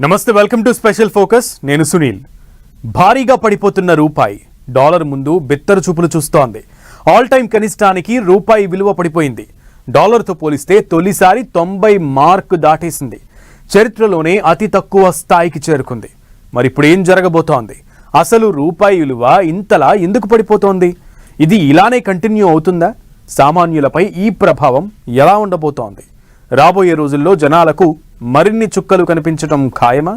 నమస్తే welcome to special focus. నేను సునీల్. భారీగా పడిపోతున్న రూపాయి డాలర్ ముందు బెత్తరు చూపులు చూస్తోంది. ఆల్ టైం కనిష్టానికి రూపాయి విలువ పడిపోయింది. డాలర్తో పోలిస్తే తొలిసారి తొంభై మార్క్ దాటేసింది. చరిత్రలోనే అతి తక్కువ స్థాయికి చేరుకుంది. మరి ఇప్పుడు ఏం జరగబోతోంది? అసలు రూపాయి విలువ ఇంతలా ఎందుకు పడిపోతోంది? ఇది ఇలానే కంటిన్యూ అవుతుందా? సామాన్యులపై ఈ ప్రభావం ఎలా ఉండబోతోంది? రాబోయే రోజుల్లో జనాలకు మరిన్ని చుక్కలు కనిపించడం ఖాయమా?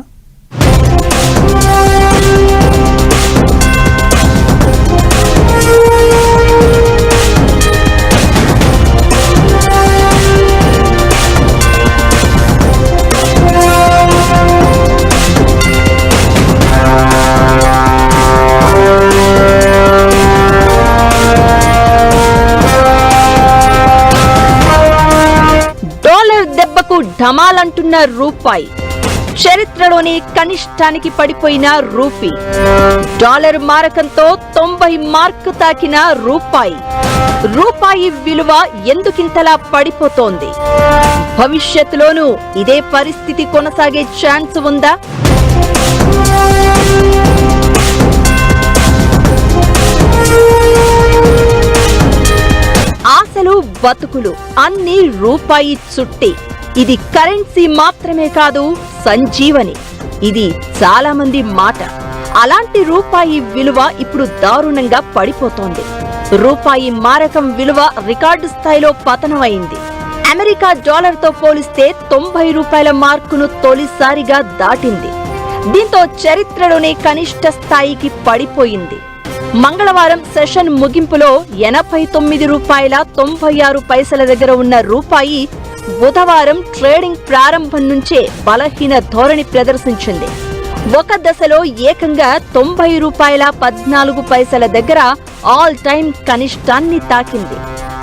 ధమాలంటున్న రూపాయి. చరిత్రలోనే కనిష్టానికి పడిపోయిన రూపీ. డాలర్ మారకంతో తొంభై మార్కు తాకిన రూపాయి. రూపాయి విలువ ఎందుకింతలా పడిపోతోంది? భవిష్యత్తులోనూ ఇదే పరిస్థితి కొనసాగే ఛాన్స్ ఉందా? ఆశలు బతుకులు అన్ని రూపాయి చుట్టి. ఇది కరెన్సీ మాత్రమే కాదు సంజీవని. ఇది చాలా మంది మాట. అలాంటి రూపాయి విలువ ఇప్పుడు దారుణంగా పడిపోతోంది. రూపాయి మారకం విలువ రికార్డు స్థాయిలో పతనమైంది. అమెరికా డాలర్తో పోలిస్తే తొంభై రూపాయల మార్కును తొలిసారిగా దాటింది. దీంతో చరిత్రలోనే కనిష్ట స్థాయికి పడిపోయింది. మంగళవారం సెషన్ ముగింపులో ఎనభై తొమ్మిది రూపాయల తొంభై ఆరు పైసల దగ్గర ఉన్న రూపాయి బుధవారం ట్రేడింగ్ ప్రారంభం నుంచే బలహీన ధోరణి ప్రదర్శించింది. ఒక దశలో ఏకంగా తొంభై రూపాయల పద్నాలుగు పైసల దగ్గర ఆల్ టైం కనిష్టాన్ని తాకింది.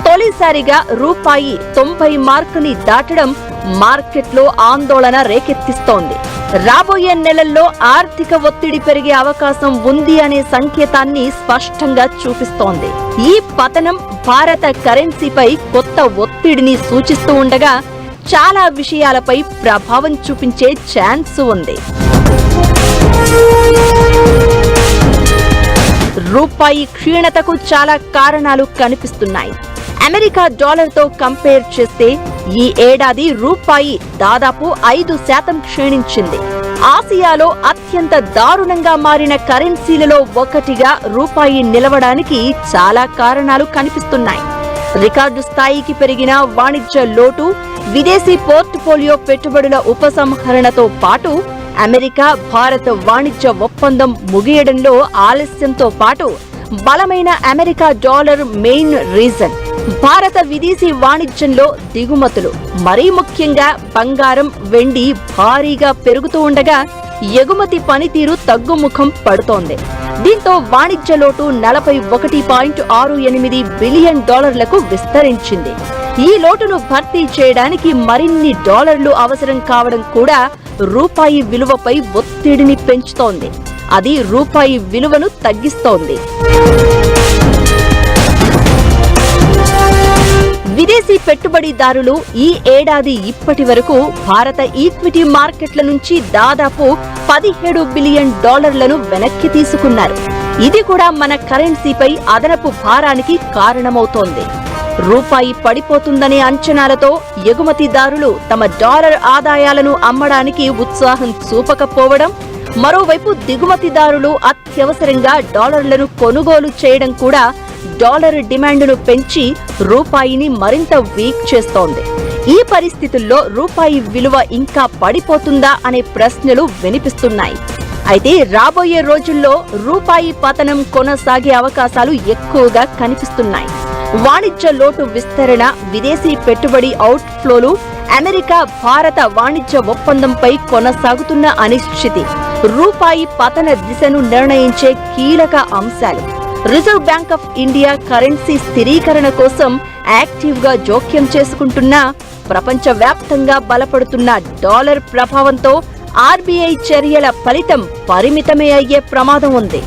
తొలిసారిగా రూపాయి తొంభై మార్కుని దాటడం మార్కెట్లో ఆందోళన రేకెత్తిస్తోంది. రాబోయే నెలల్లో ఆర్థిక ఒత్తిడి పెరిగే అవకాశం ఉంది అనే సంకేతాన్ని స్పష్టంగా చూపిస్తోంది. ఈ పతనం భారత కరెన్సీపై కొత్త ఒత్తిడిని సూచిస్తూ ఉండగా చాలా విషయాలపై ప్రభావం చూపించే ఛాన్స్ ఉంది. రూపాయి క్షీణతకు చాలా కారణాలు కనిపిస్తున్నాయి. అమెరికా డాలర్తో కంపేర్ చేస్తే ఈ ఏడాది రూపాయి దాదాపు ఐదు శాతం క్షీణించింది. ఆసియాలో అత్యంత దారుణంగా మారిన కరెన్సీలలో ఒకటిగా రూపాయి నిలవడానికి చాలా కారణాలు కనిపిస్తున్నాయి. రికార్డు స్థాయికి పెరిగిన వాణిజ్య లోటు విదేశీ పోర్ట్ఫోలియో పెట్టుబడుల ఉపసంహరణతో పాటు అమెరికా భారత వాణిజ్య ఒప్పందం ముగియడంలో ఆలస్యంతో పాటు బలమైన అమెరికా డాలర్ మెయిన్ రీజన్. భారత విదేశీ వాణిజ్యంలో దిగుమతులు. మరీ ముఖ్యంగా బంగారం వెండి భారీగా పెరుగుతూ ఉండగా ఎగుమతి పనితీరు తగ్గుముఖం పడుతోంది. దీంతో వాణిజ్య లోటు నలభై ఒకటి పాయింట్ ఆరు ఎనిమిది బిలియన్ డాలర్లకు విస్తరించింది. ఈ లోటును భర్తీ చేయడానికి మరిన్ని డాలర్లు అవసరం కావడం కూడా రూపాయి విలువపై ఒత్తిడిని పెంచుతోంది. అది రూపాయి విలువను తగ్గిస్తోంది. విదేశీ పెట్టుబడిదారులు ఈ ఏడాది ఇప్పటి వరకు భారత ఈక్విటీ మార్కెట్ల నుంచి దాదాపు పదిహేడు బిలియన్ డాలర్లను వెనక్కి తీసుకున్నారు. ఇది కూడా మన కరెన్సీపై అదనపు భారానికి కారణమవుతోంది. రూపాయి పడిపోతుందనే అంచనాలతో ఎగుమతిదారులు తమ డాలర్ ఆదాయాలను అమ్మడానికి ఉత్సాహం చూపకపోవడం మరోవైపు దిగుమతిదారులు అత్యవసరంగా డాలర్లను కొనుగోలు చేయడం కూడా డాలర్ డిమాండ్ను పెంచి రూపాయిని మరింత వీక్ చేస్తోంది. ఈ పరిస్థితుల్లో రూపాయి విలువ ఇంకా పడిపోతుందా అనే ప్రశ్నలు వినిపిస్తున్నాయి. అయితే రాబోయే రోజుల్లో రూపాయి పతనం కొనసాగే అవకాశాలు ఎక్కువగా కనిపిస్తున్నాయి. వాణిజ్య లోటు విస్తరణ విదేశీ పెట్టుబడి అవుట్ఫ్లోలు అమెరికా భారత వాణిజ్య ఒప్పందంపై కొనసాగుతున్న అనిశ్చితి. రూపాయి పతన దిశను నిర్ణయించే కీలక అంశాలు. Reserve bank of India currency స్థిరీకరణ కోసం యాక్టివ్గా జోక్యం చేసుకుంటున్న ప్రపంచవ్యాప్తంగా బలపడుతున్న డాలర్ ప్రభావంతో ఆర్బీఐ చర్యల ఫలితం పరిమితమే అయ్యే ప్రమాదం ఉంది.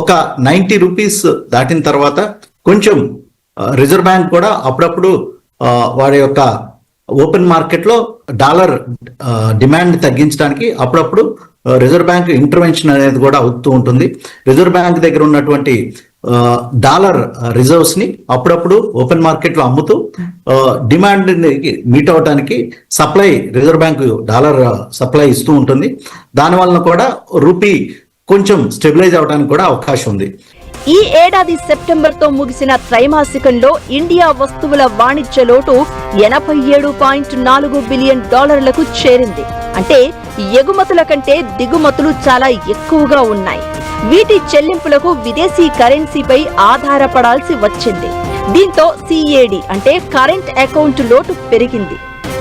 ఒక నైంటీ రూపీస్ దాటిన తర్వాత కొంచెం రిజర్వ్ బ్యాంక్ కూడా అప్పుడప్పుడు వాడి వారి యొక్క ఓపెన్ మార్కెట్లో డాలర్ డిమాండ్ తగ్గించడానికి అప్పుడప్పుడు రిజర్వ్ బ్యాంక్ ఇంటర్వెన్షన్ అనేది కూడా అవుతూ ఉంటుంది. రిజర్వ్ బ్యాంక్ దగ్గర ఉన్నటువంటి డాలర్ రిజర్వ్స్ని అప్పుడప్పుడు ఓపెన్ మార్కెట్లో అమ్ముతూ డిమాండ్ మీట్ అవడానికి supply reserve bank dollar supply ఇస్తూ ఉంటుంది. దాని వలన కూడా రూపీ కొంచెం స్టెబిలైజ్ అవడానికి కూడా అవకాశం ఉంది. ఈ ఏడాది సెప్టెంబర్తో ముగిసిన త్రైమాసికంలో ఇండియా వస్తువుల వాణిజ్య లోటు ఎనభై ఏడు పాయింట్ నాలుగు బిలియన్ డాలర్లకు చేరింది. అంటే ఎగుమతుల కంటే దిగుమతులు చాలా ఎక్కువగా ఉన్నాయి. వీటి చెల్లింపులకు విదేశీ కరెన్సీపై ఆధారపడాల్సి వచ్చింది. దీంతో సిఏడి అంటే కరెంట్ అకౌంట్ లోటు పెరిగింది.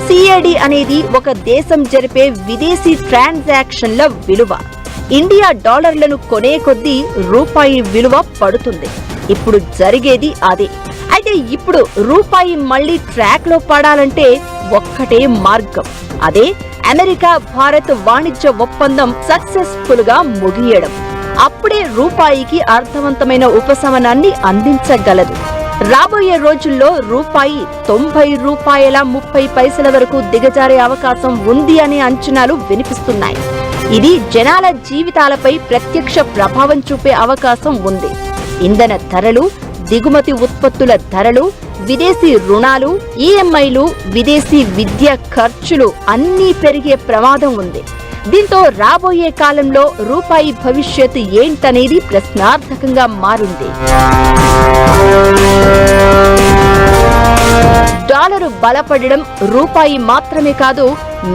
సిఏడి అనేది ఒక దేశం జరిపే విదేశీ ట్రాన్సాక్షన్ల విలువ. ఇండియా డాలర్లను కొనే కొద్దీ రూపాయి విలువ పడుతుంది. ఇప్పుడు జరిగేది అదే. అయితే ఇప్పుడు రూపాయి మళ్ళీ ట్రాక్లో పడాలంటే ఒక్కటే మార్గం. అదే అమెరికా భారత్ వాణిజ్య ఒప్పందం సక్సెస్ఫుల్గా ముగియడం. అప్పుడే రూపాయికి అర్థవంతమైన ఉపశమనాన్ని అందించగలదు. రాబోయే రోజుల్లో రూపాయి తొంభై రూపాయల ముప్పై పైసల వరకు దిగజారే అవకాశం ఉంది అనే అంచనాలు వినిపిస్తున్నాయి. ఇది జనాల జీవితాలపై ప్రత్యక్ష ప్రభావం చూపే అవకాశం ఉంది. ఇంధన ధరలు దిగుమతి ఉత్పత్తుల ధరలు విదేశీ రుణాలు ఈఎంఐలు విదేశీ విద్య ఖర్చులు అన్నీ పెరిగే ప్రమాదం ఉంది. దీంతో రాబోయే కాలంలో రూపాయి భవిష్యత్తు ఏంటనేది ప్రశ్నార్థకంగా మారింది. డాలరు బలపడడం రూపాయి మాత్రమే కాదు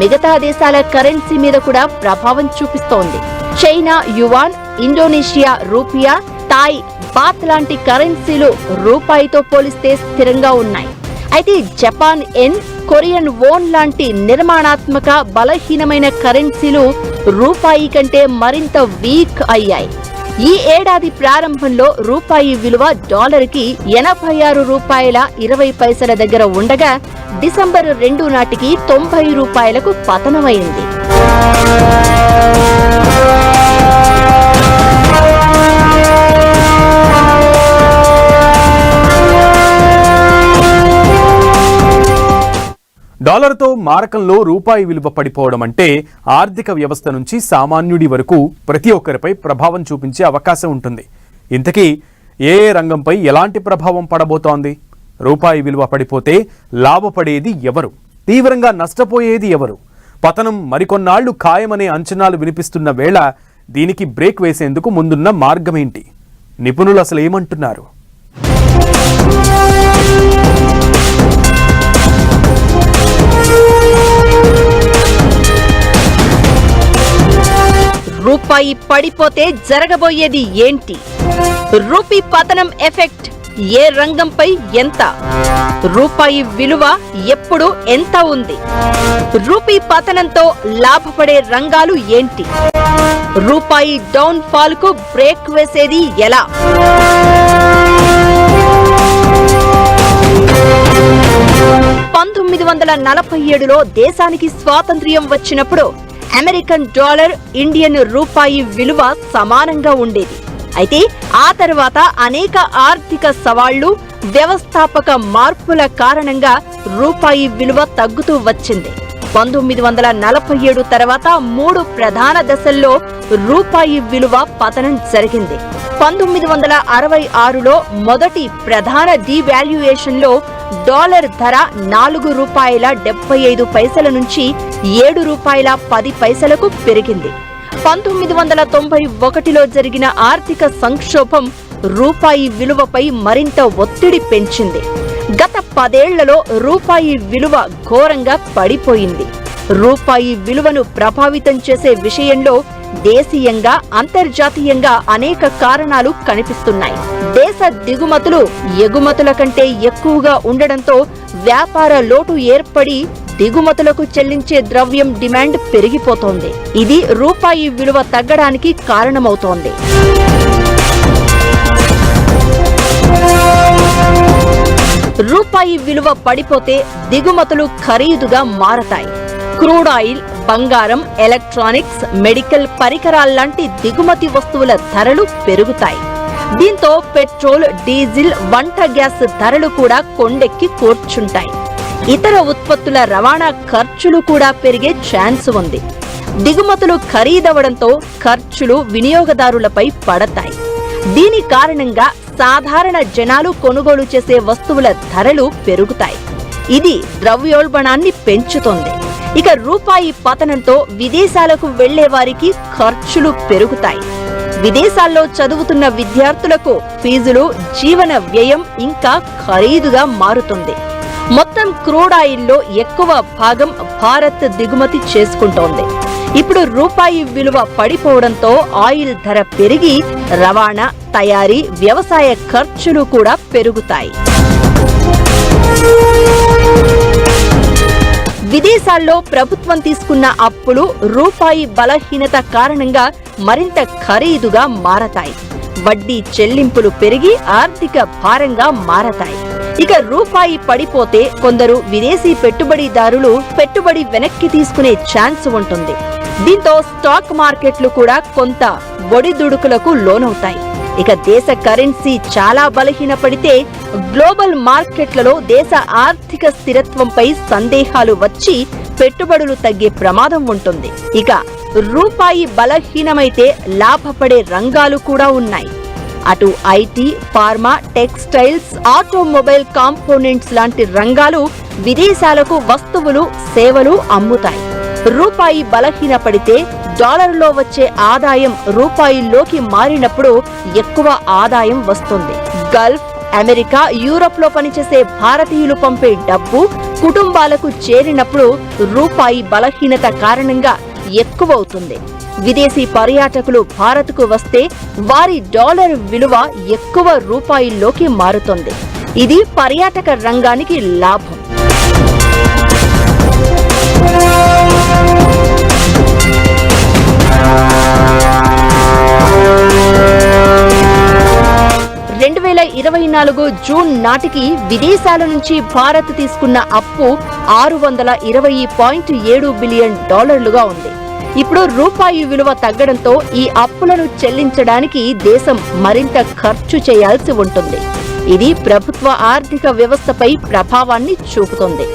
మిగతా దేశాల కరెన్సీ మీద కూడా ప్రభావం చూపిస్తోంది. China yuan Indonesia rupiah Thai baht లాంటి కరెన్సీలు రూపాయితో పోలిస్తే స్థిరంగా ఉన్నాయి. అయితే జపాన్ ఎన్ కొరియన్ ఓన్ లాంటి నిర్మాణాత్మక బలహీనమైన కరెన్సీలు రూపాయి కంటే మరింత వీక్ అయ్యాయి. ఈ ఏడాది ప్రారంభంలో రూపాయి విలువ డాలర్కి ఎనభై ఆరు రూపాయల ఇరవై పైసల దగ్గర ఉండగా డిసెంబర్ రెండు నాటికి తొంభై రూపాయలకు పతనమైంది. డాలర్తో మారకంలో రూపాయి విలువ పడిపోవడం అంటే ఆర్థిక వ్యవస్థ నుంచి సామాన్యుడి వరకు ప్రతి ఒక్కరిపై ప్రభావం చూపించే అవకాశం ఉంటుంది. ఇంతకీ ఏ ఏ రంగంపై ఎలాంటి ప్రభావం పడబోతోంది? రూపాయి విలువ పడిపోతే లాభపడేది ఎవరు? తీవ్రంగా నష్టపోయేది ఎవరు? పతనం మరికొన్నాళ్ళు ఖాయమనే అంచనాలు వినిపిస్తున్న వేళ దీనికి బ్రేక్ వేసేందుకు ముందున్న మార్గమేంటి? నిపుణులు అసలు ఏమంటున్నారు రూపాయి పడిపోతే జరగబోయేది ఏంటి? రూపీ పతనం ఎఫెక్ట్ ఏ రంగంపై ఎంత? రూపాయి విలువ ఎప్పుడు ఎంత ఉంది? రూపీ పతనంతో లాభపడే రంగాలు ఏంటి? రూపాయి డౌన్ ఫాల్కు బ్రేక్ వేసేది ఎలా? పంతొమ్మిది వందల నలభై ఏడులో దేశానికి స్వాతంత్ర్యం వచ్చినప్పుడు అమెరికన్ డాలర్ ఇండియన్ రూపాయి విలువ సమానంగా ఉండేది. అయితే ఆ తర్వాత అనేక ఆర్థిక సవాళ్ళు వ్యవస్థాపక మార్పుల కారణంగా రూపాయి విలువ తగ్గుతూ వచ్చింది. పంతొమ్మిది వందల నలభై ఏడు తర్వాత మూడు ప్రధాన దశల్లో రూపాయి విలువ పతనం జరిగింది. పంతొమ్మిది వందల అరవై ఆరులో మొదటి ప్రధాన డీవాల్యుయేషన్లో డాలర్ ధర నాలుగు రూపాయల డెబ్బై ఐదు పైసల నుంచి ఏడు రూపాయల పది పైసలకు పెరిగింది. పంతొమ్మిది వందల తొంభై ఒకటిలో జరిగిన ఆర్థిక సంక్షోభం రూపాయి విలువపై మరింత ఒత్తిడి పెంచింది. గత పదేళ్ళలో రూపాయి విలువ ఘోరంగా పడిపోయింది. రూపాయి విలువను ప్రభావితం చేసే విషయంలో దేశీయంగా అంతర్జాతీయంగా అనేక కారణాలు కనిపిస్తున్నాయి. దేశ దిగుమతులు ఎగుమతుల కంటే ఎక్కువగా ఉండడంతో వ్యాపార లోటు ఏర్పడి దిగుమతులకు చెల్లించే ద్రవ్యం డిమాండ్ పెరిగిపోతోంది. ఇది రూపాయి విలువ తగ్గడానికి కారణమవుతోంది. రూపాయి విలువ పడిపోతే దిగుమతులు ఖరీదుగా మారతాయి. క్రూడ్ ఆయిల్ బంగారం ఎలక్ట్రానిక్స్ మెడికల్ పరికరాల్లాంటి దిగుమతి వస్తువుల ధరలు పెరుగుతాయి. దీంతో పెట్రోల్ డీజిల్ వంట గ్యాస్ ధరలు కూడా కొండెక్కి కూర్చుంటాయి. ఇతర ఉత్పత్తుల రవాణా ఖర్చులు కూడా పెరిగే ఛాన్స్ ఉంది. దిగుమతులు ఖరీదవడంతో ఖర్చులు వినియోగదారులపై పడతాయి. దీని కారణంగా సాధారణ జనాలు కొనుగోలు చేసే వస్తువుల ధరలు పెరుగుతాయి. ఇది ద్రవ్యోల్బణాన్ని పెంచుతోంది. ఇక రూపాయి పతనంతో విదేశాలకు వెళ్ళే వారికి ఖర్చులు పెరుగుతాయి. విదేశాల్లో చదువుతున్న విద్యార్థులకు ఫీజులు జీవన వ్యయం ఇంకా ఖరీదుగా మారుతుంది. మొత్తం క్రూడ్ ఆయిల్లో ఎక్కువ భాగం భారత్ దిగుమతి చేసుకుంటోంది. ఇప్పుడు రూపాయి విలువ పడిపోవడంతో ఆయిల్ ధర పెరిగి రవాణా తయారీ వ్యవసాయ ఖర్చులు కూడా పెరుగుతాయి. విదేశాల్లో ప్రభుత్వం తీసుకున్న అప్పులు రూపాయి బలహీనత కారణంగా మరింత ఖరీదుగా మారతాయి. వడ్డీ చెల్లింపులు పెరిగి ఆర్థిక భారంగా మారతాయి. ఇక రూపాయి పడిపోతే కొందరు విదేశీ పెట్టుబడిదారులు పెట్టుబడి వెనక్కి తీసుకునే ఛాన్స్ ఉంటుంది. దీంతో స్టాక్ మార్కెట్లు కూడా కొంత ఒడిదుడుకులకు లోనవుతాయి. ఇక దేశ కరెన్సీ చాలా బలహీనపడితే గ్లోబల్ మార్కెట్లలో దేశ ఆర్థిక స్థిరత్వంపై సందేహాలు వచ్చి పెట్టుబడులు తగ్గే ప్రమాదం ఉంటుంది. ఇక రూపాయి బలహీనమైతే లాభపడే రంగాలు కూడా ఉన్నాయి. అటు IT pharma textiles automobile components లాంటి రంగాలు విదేశాలకు వస్తువులు సేవలు అమ్ముతాయి. రూపాయి బలహీనపడితే డాలర్లో వచ్చే ఆదాయం రూపాయిల్లోకి మారినప్పుడు ఎక్కువ ఆదాయం వస్తుంది. గల్ఫ్ అమెరికా యూరప్లో పనిచేసే భారతీయులు పంపే డబ్బు కుటుంబాలకు చేరినప్పుడు రూపాయి బలహీనత కారణంగా ఎక్కువవుతుంది. విదేశీ పర్యాటకులు భారత్కు వస్తే వారి డాలర్ విలువ ఎక్కువ రూపాయిల్లోకి మారుతుంది. ఇది పర్యాటక రంగానికి లాభం. వేల ఇరవై నాలుగు జూన్ నాటికి విదేశాల నుంచి భారత్ తీసుకున్న అప్పు ఆరు వందల ఇరవై పాయింట్ ఏడు బిలియన్ డాలర్లుగా ఉంది. ఇప్పుడు రూపాయి విలువ తగ్గడంతో ఈ అప్పులను చెల్లించడానికి దేశం మరింత ఖర్చు చేయాల్సి ఉంటుంది. ఇది ప్రభుత్వ ఆర్థిక వ్యవస్థపై ప్రభావాన్ని చూపుతుంది.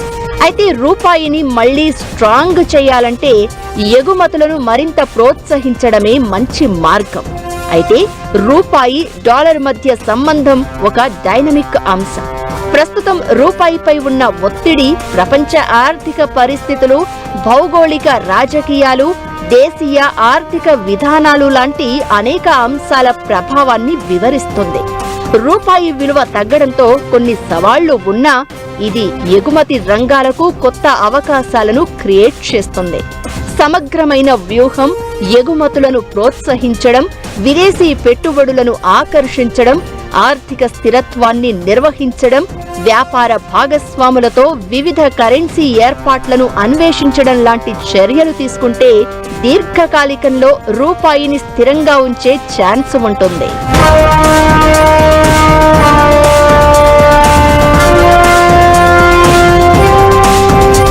అయితే రూపాయిని మళ్ళీ స్ట్రాంగ్ చేయాలంటే ఎగుమతులను మరింత ప్రోత్సహించడమే మంచి మార్గం. అయితే రూపాయి డాలర్ మధ్య సంబంధం ఒక డైనమిక్ అంశం. ప్రస్తుతం రూపాయిపై ఉన్న ఒత్తిడి ప్రపంచ ఆర్థిక పరిస్థితులు భౌగోళిక రాజకీయాలు దేశీయ ఆర్థిక విధానాలు లాంటి అనేక అంశాల ప్రభావాన్ని వివరిస్తుంది. రూపాయి విలువ తగ్గడంతో కొన్ని సవాళ్ళు ఉన్నా ఇది ఎగుమతి రంగాలకు కొత్త అవకాశాలను క్రియేట్ చేస్తుంది. సమగ్రమైన వ్యూహం ఎగుమతులను ప్రోత్సహించడం విదేశీ పెట్టుబడులను ఆకర్షించడం ఆర్థిక స్థిరత్వాన్ని నిర్వహించడం వ్యాపార భాగస్వాములతో వివిధ కరెన్సీ ఏర్పాట్లను అన్వేషించడం లాంటి చర్యలు తీసుకుంటే దీర్ఘకాలికంలో రూపాయిని స్థిరంగా ఉంచే ఛాన్స్ ఉంటుంది.